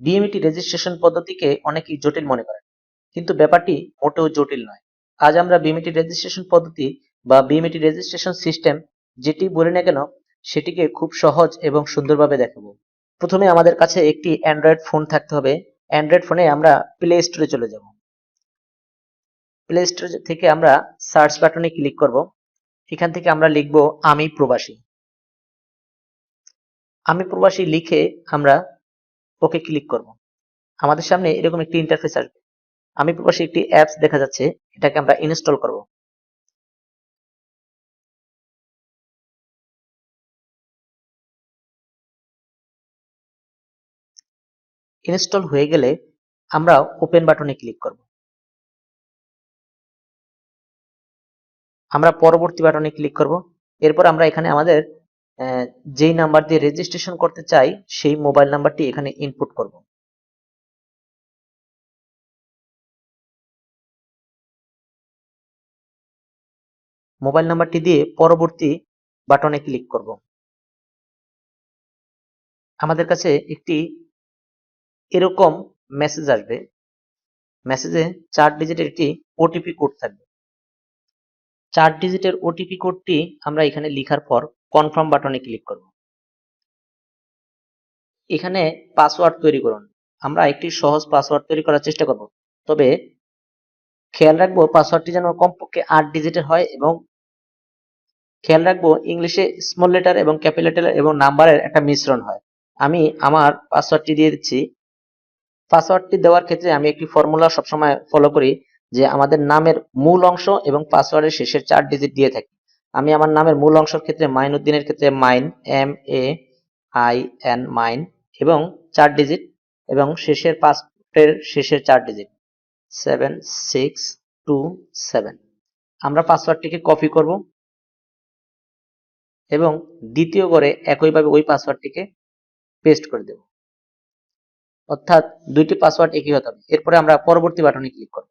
BMET registration পদ্ধতিকে অনেকেই জটিল মনে করেন। কিন্তু ব্যাপারটি মোটেও জটিল নয়। আজ আমরা বিএমইটি রেজিস্ট্রেশন পদ্ধতি বা বিএমইটি রেজিস্ট্রেশন সিস্টেম যেটি বলি না কেন, সেটিকে খুব সহজ এবং সুন্দরভাবে দেখাবো। প্রথমে আমাদের কাছে একটি অ্যান্ড্রয়েড ফোন থাকতে হবে। অ্যান্ড্রয়েড ফোনে আমরা প্লে স্টোরে চলে যাব। প্লে স্টোর থেকে আমরা সার্চ বাটনে ক্লিক করব। এখান থেকে আমরা লিখব আমি প্রবাসী। আমি প্রবাসী লিখে আমরা ওকে ক্লিক করব। আমাদের সামনে এরকম একটি ইন্টারফেস আসবে। আমি প্রবাসী একটি অ্যাপস দেখা যাচ্ছে, এটাকে আমরা ইনস্টল করব। ইনস্টল হয়ে গেলে আমরা ওপেন বাটনে ক্লিক করব। আমরা পরবর্তী বাটনে ক্লিক করব। এরপর আমরা এখানে আমাদের যেই নাম্বার দিয়ে রেজিস্ট্রেশন করতে চাই, সেই মোবাইল নাম্বারটি এখানে ইনপুট করব। মোবাইল নাম্বারটি দিয়ে পরবর্তী বাটনে ক্লিক করব। আমাদের কাছে একটি এরকম মেসেজ আসবে। মেসেজে চার ডিজিটের একটি ওটিপি কোড থাকবে। চার ডিজিটের ওটিপি কোডটি আমরা এখানে লিখার পর কনফার্ম বাটনে ক্লিক করব। এখানে পাসওয়ার্ড তৈরি করুন। আমরা একটি সহজ পাসওয়ার্ড তৈরি করার চেষ্টা করব। তবে খেয়াল রাখব পাসওয়ার্ডটি যেন কমপক্ষে আট ডিজিটের হয় এবং খেয়াল রাখব ইংলিশে স্মল লেটার এবং ক্যাপিটাল এবং নাম্বারের একটা মিশ্রণ হয়। আমি আমার পাসওয়ার্ডটি দিয়ে দিচ্ছি। পাসওয়ার্ডটি দেওয়ার ক্ষেত্রে আমি একটি ফর্মুলা সবসময় ফলো করি যে আমাদের নামের মূল অংশ এবং পাসওয়ার্ডের শেষের চার ডিজিট দিয়ে থাকি। আমি আমার নামের মূল অংশের ক্ষেত্রে মাইন উদ্দিনের ক্ষেত্রে Main, M, A, I, N, Main এবং চার ডিজিট এবং শেষের পাসওয়ার্ডের শেষের চার digit seven, six, two, seven. আমরা পাসওয়ার্ডটিকে কপি করব এবং দ্বিতীয় করে একইভাবে ওই পাসওয়ার্ডটিকে পেস্ট করে দেব। অর্থাৎ দুইটি পাসওয়ার্ড একই হতে হবে। এরপরে আমরা পরবর্তী বাটনে ক্লিক করব।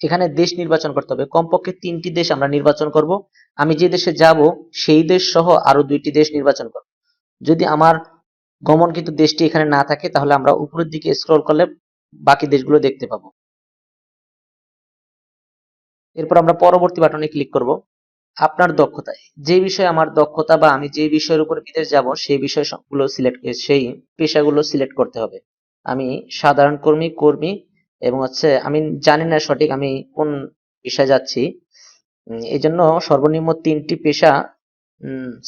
এখানে দেশ নির্বাচন করতে হবে। কমপক্ষে তিনটি দেশ আমরা নির্বাচন করব। আমি যে দেশে যাব, সেই দেশ সহ আরও দুইটি দেশ নির্বাচন করব। যদি আমার গমন কিন্তু দেশটি এখানে না থাকে, তাহলে আমরা উপরের দিকে স্ক্রল করলে বাকি দেশগুলো দেখতে পাবো। এরপর আমরা পরবর্তী বাটনে ক্লিক করব। আপনার দক্ষতা যে বিষয়ে আমার দক্ষতা বা আমি যে বিষয়ের উপর বিদেশ যাব, সেই বিষয়গুলো সিলেক্ট সেই পেশাগুলো সিলেক্ট করতে হবে। আমি সাধারণ কর্মী কর্মী এবং হচ্ছে আমি জানি না সঠিক আমি কোন পেশায় যাচ্ছি। এই জন্য সর্বনিম্ন তিনটি পেশা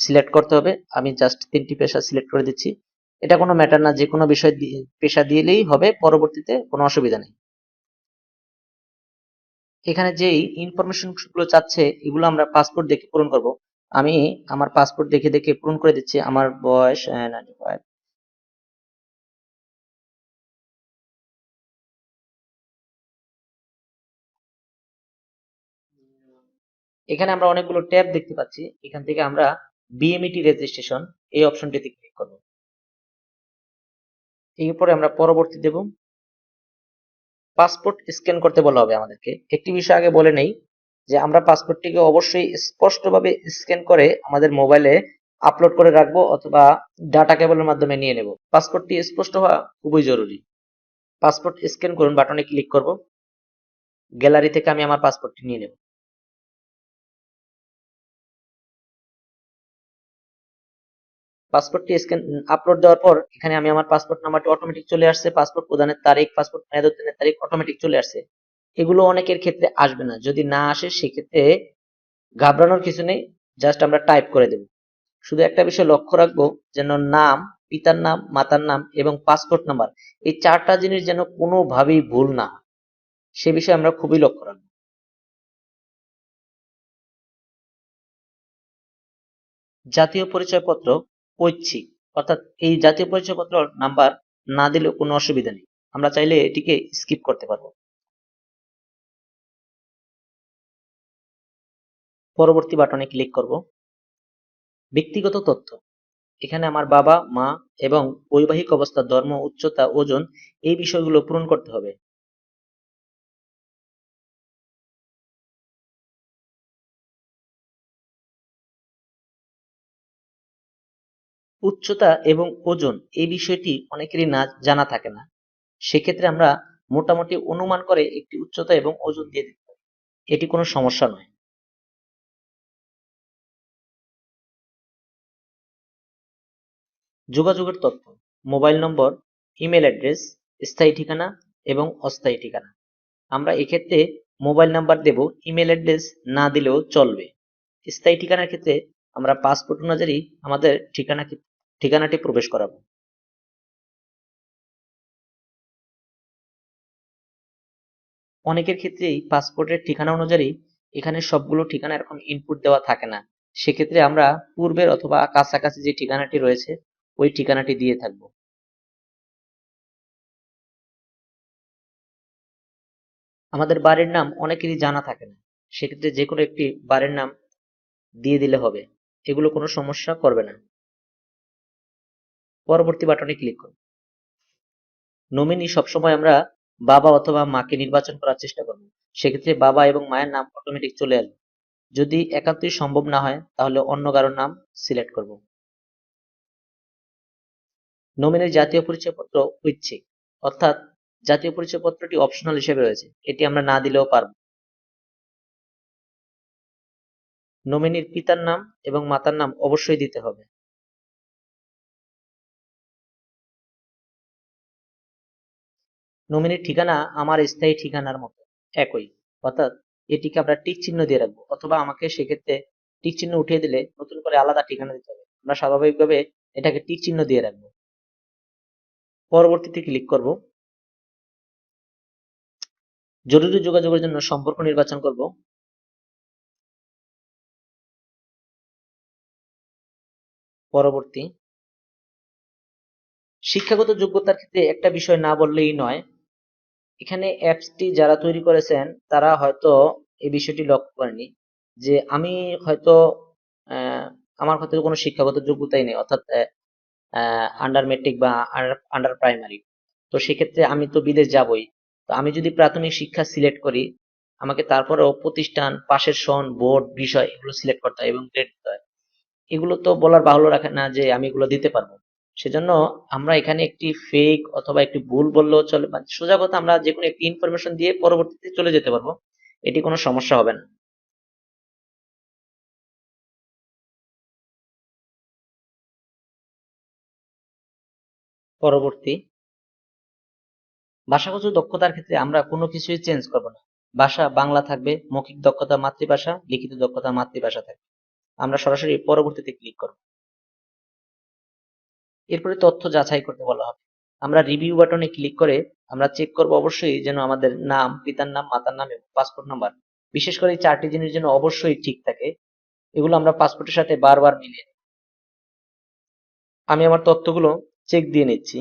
সিলেক্ট করতে হবে। আমি জাস্ট তিনটি পেশা সিলেক্ট করে দিচ্ছি। এটা কোনো ম্যাটার না, যে কোনো বিষয় পেশা দিলেই হবে, পরবর্তীতে কোনো অসুবিধা নেই। এখানে যেই ইনফরমেশনগুলো চাচ্ছে, এগুলো আমরা পাসপোর্ট দেখে পূরণ করব। আমি আমার পাসপোর্ট দেখে দেখে পূরণ করে দিচ্ছি। আমার বয়স এখানে আমরা অনেকগুলো ট্যাব দেখতে পাচ্ছি। এখান থেকে আমরা বিএমইটি রেজিস্ট্রেশন এই অপশনটিতে ক্লিক করব। এরপরে আমরা পরবর্তী দেব পাসপোর্ট স্ক্যান করতে বলা হবে আমাদেরকে। একটি বিষয় আগে বলে নেই যে আমরা পাসপোর্টটিকে অবশ্যই স্পষ্টভাবে স্ক্যান করে আমাদের মোবাইলে আপলোড করে রাখব অথবা ডাটা কেবলের মাধ্যমে নিয়ে নেব। পাসপোর্টটি স্পষ্ট হওয়া খুবই জরুরি। পাসপোর্ট স্ক্যান করুন বাটনে ক্লিক করব। গ্যালারি থেকে আমি আমার পাসপোর্টটি নিয়ে নেব। পাসপোর্টটি স্ক্যান আপলোড দেওয়ার পর এখানে আমি আমার পাসপোর্ট নাম্বারটি অটোমেটিক চলে আসছে পাসপোর্ট প্রদানের তারিখ পাসপোর্ট মেয়াদোত্তীর্ণের তারিখ অটোমেটিক চলে আসছে। এগুলো অনেকের ক্ষেত্রে আসবে না, যদি না আসে সেক্ষেত্রে ঘাবড়ানোর কিছু নেই জাস্ট আমরা টাইপ করে দেব। শুধু একটা বিষয় লক্ষ্য রাখব, যেন নাম, পিতার নাম, মাতার নাম এবং পাসপোর্ট নাম্বার এই চারটা জিনিস যেন কোনোভাবেই ভুল না সে বিষয়ে আমরা খুবই লক্ষ্য রাখব। জাতীয় পরিচয়পত্র ঐচ্ছিক অর্থাৎ এই জাতীয় পরিচয়পত্র নাম্বার না দিলেও কোনো অসুবিধা নেই। আমরা চাইলে এটিকে স্কিপ করতে পারব। পরবর্তী বাটনে ক্লিক করব। ব্যক্তিগত তথ্য। এখানে আমার বাবা, মা এবং বৈবাহিক অবস্থা, ধর্ম, উচ্চতা, ওজন এই বিষয়গুলো পূরণ করতে হবে। উচ্চতা এবং ওজন এই বিষয়টি অনেকেরই না জানা থাকে না। সেক্ষেত্রে আমরা মোটামুটি অনুমান করে একটি উচ্চতা এবং ওজন দিয়ে দিতে পারি। এটি কোনো সমস্যা নয়। যোগাযোগের তথ্য, মোবাইল নম্বর, ইমেল অ্যাড্রেস, স্থায়ী ঠিকানা এবং অস্থায়ী ঠিকানা। আমরা এক্ষেত্রে মোবাইল নাম্বার দেব, ইমেল অ্যাড্রেস না দিলেও চলবে। স্থায়ী ঠিকানার ক্ষেত্রে আমরা পাসপোর্ট অনুযায়ী আমাদের ঠিকানা ঠিকানাটি প্রবেশ করাবো। অনেকের ক্ষেত্রেই পাসপোর্টের ঠিকানা অনুযায়ী এখানে সবগুলো ঠিকানা এরকম ইনপুট দেওয়া থাকে না। সেক্ষেত্রে আমরা পূর্বের অথবা কাছাকাছি যে ঠিকানাটি রয়েছে, ওই ঠিকানাটি দিয়ে থাকব। আমাদের বাড়ির নাম অনেকেরই জানা থাকে না। সেক্ষেত্রে যে কোনো একটি বাড়ির নাম দিয়ে দিলে হবে। এগুলো কোনো সমস্যা করবে না। পরবর্তী বাটনে ক্লিক করুন। নমিনি সবসময় আমরা বাবা অথবা মাকে নির্বাচন করার চেষ্টা করব। সেক্ষেত্রে বাবা এবং মায়ের নাম অটোমেটিক চলে আসবে। যদি একান্তই সম্ভব না হয়, তাহলে অন্য কারোর নাম সিলেক্ট করব। নমিনির জাতীয় পরিচয়পত্র ঐচ্ছিক অর্থাৎ জাতীয় পরিচয়পত্রটি অপশনাল হিসেবে রয়েছে। এটি আমরা না দিলেও পারব। নমিনির পিতার নাম এবং মাতার নাম অবশ্যই দিতে হবে। নমিনির ঠিকানা আমার স্থায়ী ঠিকানার মতো, একই। অর্থাৎ এটিকে আমরা টিক চিহ্ন দিয়ে রাখব, অথবা আমাকে সেক্ষেত্রে টিক চিহ্ন উঠিয়ে দিলে নতুন করে আলাদা ঠিকানা দিতে হবে। আমরা স্বাভাবিকভাবে এটাকে টিক চিহ্ন দিয়ে রাখব। পরবর্তীতে ক্লিক করব। জরুরি যোগাযোগের জন্য সম্পর্ক নির্বাচন করব। পরবর্তী। শিক্ষাগত যোগ্যতার ক্ষেত্রে একটা বিষয় না বললেই নয় এখানে অ্যাপসটি যারা তৈরি করেছেন, তারা হয়তো এই বিষয়টি লক্ষ্য করেনি যে আমি হয়তো আমার হয়তো কোনো শিক্ষাগত যোগ্যতাই নেই, অর্থাৎ আন্ডার মেট্রিক বা আন্ডার প্রাইমারি তো সেক্ষেত্রে আমি তো বিদেশ যাবই। তো আমি যদি প্রাথমিক শিক্ষা সিলেক্ট করি, আমাকে তারপরেও প্রতিষ্ঠান, পাশের সন বোর্ড বিষয় এগুলো সিলেক্ট করতে হয় এবং গ্রেড দিতে হয়। এগুলো তো বলার বাহুল্য রাখে না যে আমি এগুলো দিতে পারব। সেজন্য আমরা এখানে একটি ফেক অথবা একটি ভুল বললেও চলে মানে সোজা কথা আমরা যে কোনো একটি ইনফরমেশন দিয়ে পরবর্তীতে চলে যেতে পারব, এটি কোনো সমস্যা হবে না। পরবর্তী, ভাষাগত দক্ষতার ক্ষেত্রে আমরা কোনো কিছুই চেঞ্জ করব না। ভাষা বাংলা থাকবে, মৌখিক দক্ষতা মাতৃভাষা, লিখিত দক্ষতা মাতৃভাষা থাকবে। আমরা সরাসরি পরবর্তীতে ক্লিক করব। এরপরে তথ্য যাচাই করতে বলা হবে। আমরা রিভিউ বাটনে ক্লিক করে আমরা চেক করব অবশ্যই যেন আমাদের নাম, পিতার নাম, মাতার নাম এবং পাসপোর্ট নাম্বার বিশেষ করে এই চারটি জিনিস যেন অবশ্যই ঠিক থাকে। এগুলো আমরা পাসপোর্টের সাথে বারবার মিলিয়ে আমি আমার তথ্যগুলো চেক দিয়ে নিচ্ছি।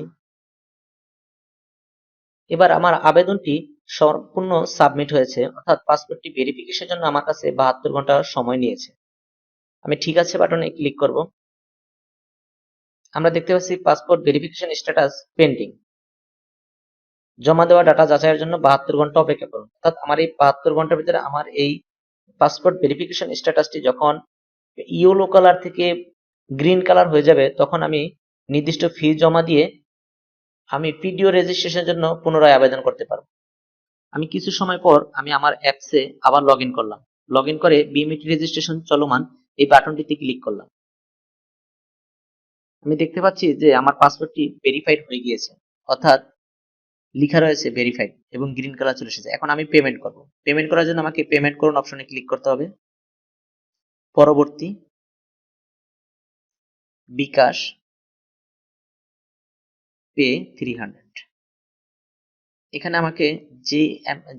এবার আমার আবেদনটি সম্পূর্ণ সাবমিট হয়েছে, অর্থাৎ পাসপোর্টটি ভেরিফিকেশনের জন্য আমার কাছে বাহাত্তর ঘণ্টা সময় নিয়েছে। আমি ঠিক আছে বাটনে ক্লিক করব। আমরা দেখতে পাচ্ছি পাসপোর্ট ভেরিফিকেশন স্ট্যাটাস পেন্ডিং জমা দেওয়া ডাটা যাচাইয়ের জন্য বাহাত্তর ঘণ্টা অপেক্ষা করুন। অর্থাৎ আমার এই বাহাত্তর ঘণ্টার ভিতরে আমার এই পাসপোর্ট ভেরিফিকেশন স্ট্যাটাসটি যখন ইয়েলো কালার থেকে গ্রিন কালার হয়ে যাবে, তখন আমি নির্দিষ্ট ফি জমা দিয়ে আমি পিডিও রেজিস্ট্রেশনের জন্য পুনরায় আবেদন করতে পারব। আমি কিছু সময় পর আমি আমার অ্যাপসে আবার লগ করলাম। লগ করে বিএমইটি রেজিস্ট্রেশন চলমান এই বাটনটিতে ক্লিক করলাম। আমি দেখতে পাচ্ছি যে আমার পাসওয়ার্ডটি ভেরিফাইড হয়ে গিয়েছে। অর্থাৎ লিখা রয়েছে ভেরিফাইড এবং গ্রিন কালার চলে এসেছে। এখন আমি পেমেন্ট করব। পেমেন্ট করার জন্য আমাকে পেমেন্ট করুন অপশনে ক্লিক করতে হবে। পরবর্তী বিকাশ পে থ্রি হান্ড্রেড এখানে আমাকে যে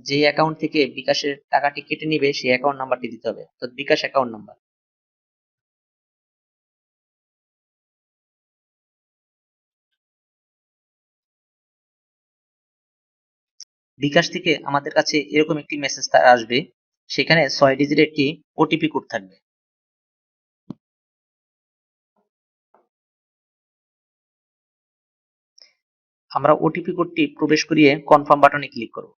যে অ্যাকাউন্ট থেকে বিকাশের টাকাটি কেটে নিবে, সেই অ্যাকাউন্ট নাম্বারটি দিতে হবে। অর্থাৎ বিকাশ অ্যাকাউন্ট নাম্বার বিকাশ থেকে আমাদের কাছে এরকম একটি মেসেজ আসবে, সেখানে ছয় ডিজিট একটি ওটিপি কোড থাকবে। আমরা ওটিপি কোডটি প্রবেশ করিয়ে কনফার্ম বাটনে ক্লিক করব।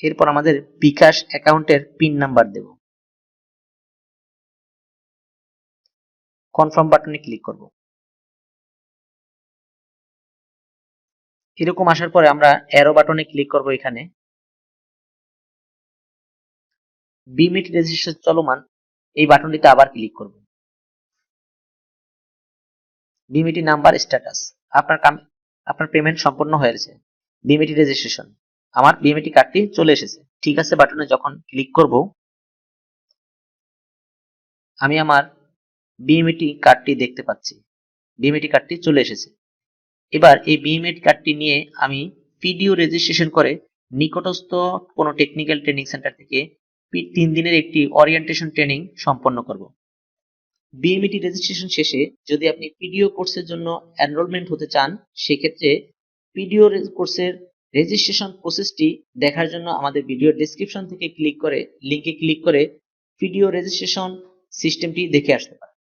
এরপর আমাদের বিকাশ অ্যাকাউন্টের পিন নাম্বার দেব। কনফার্ম বাটনে ক্লিক করব। এরকম আসার পরে আমরা অ্যারো বাটনে ক্লিক করব এখানে। বিমিট রেজিস্ট্রেশন চলমান, এই বাটনটিতে আবার ক্লিক করব। বিমিটি নাম্বার স্ট্যাটাস আপনার আপনার পেমেন্ট সম্পন্ন হয়েছে বিমিটি রেজিস্ট্রেশন আমার বিমিটি কার্ডটি চলে এসেছে। ঠিক আছে বাটনে যখন ক্লিক করব, আমি আমার বিএমইটি কার্ডটি দেখতে পাচ্ছি। বিএমইটি কার্ডটি চলে এসেছে। এবার এই বিএমএড কার্ডটি নিয়ে আমি পিডিও রেজিস্ট্রেশন করে নিকটস্থ কোনো টেকনিক্যাল ট্রেনিং সেন্টার থেকে তিন দিনের একটি ওরিয়েন্টেশন ট্রেনিং সম্পন্ন করব। বিএমইটি রেজিস্ট্রেশন শেষে যদি আপনি পিডিও কোর্সের জন্য এনরোলমেন্ট হতে চান, সেক্ষেত্রে পিডিও কোর্সের রেজিস্ট্রেশন প্রসেসটি দেখার জন্য আমাদের ভিডিও ডেসক্রিপশন থেকে ক্লিক করে লিংকে ক্লিক করে পিডিও রেজিস্ট্রেশন সিস্টেমটি দেখে আসতে পারেন।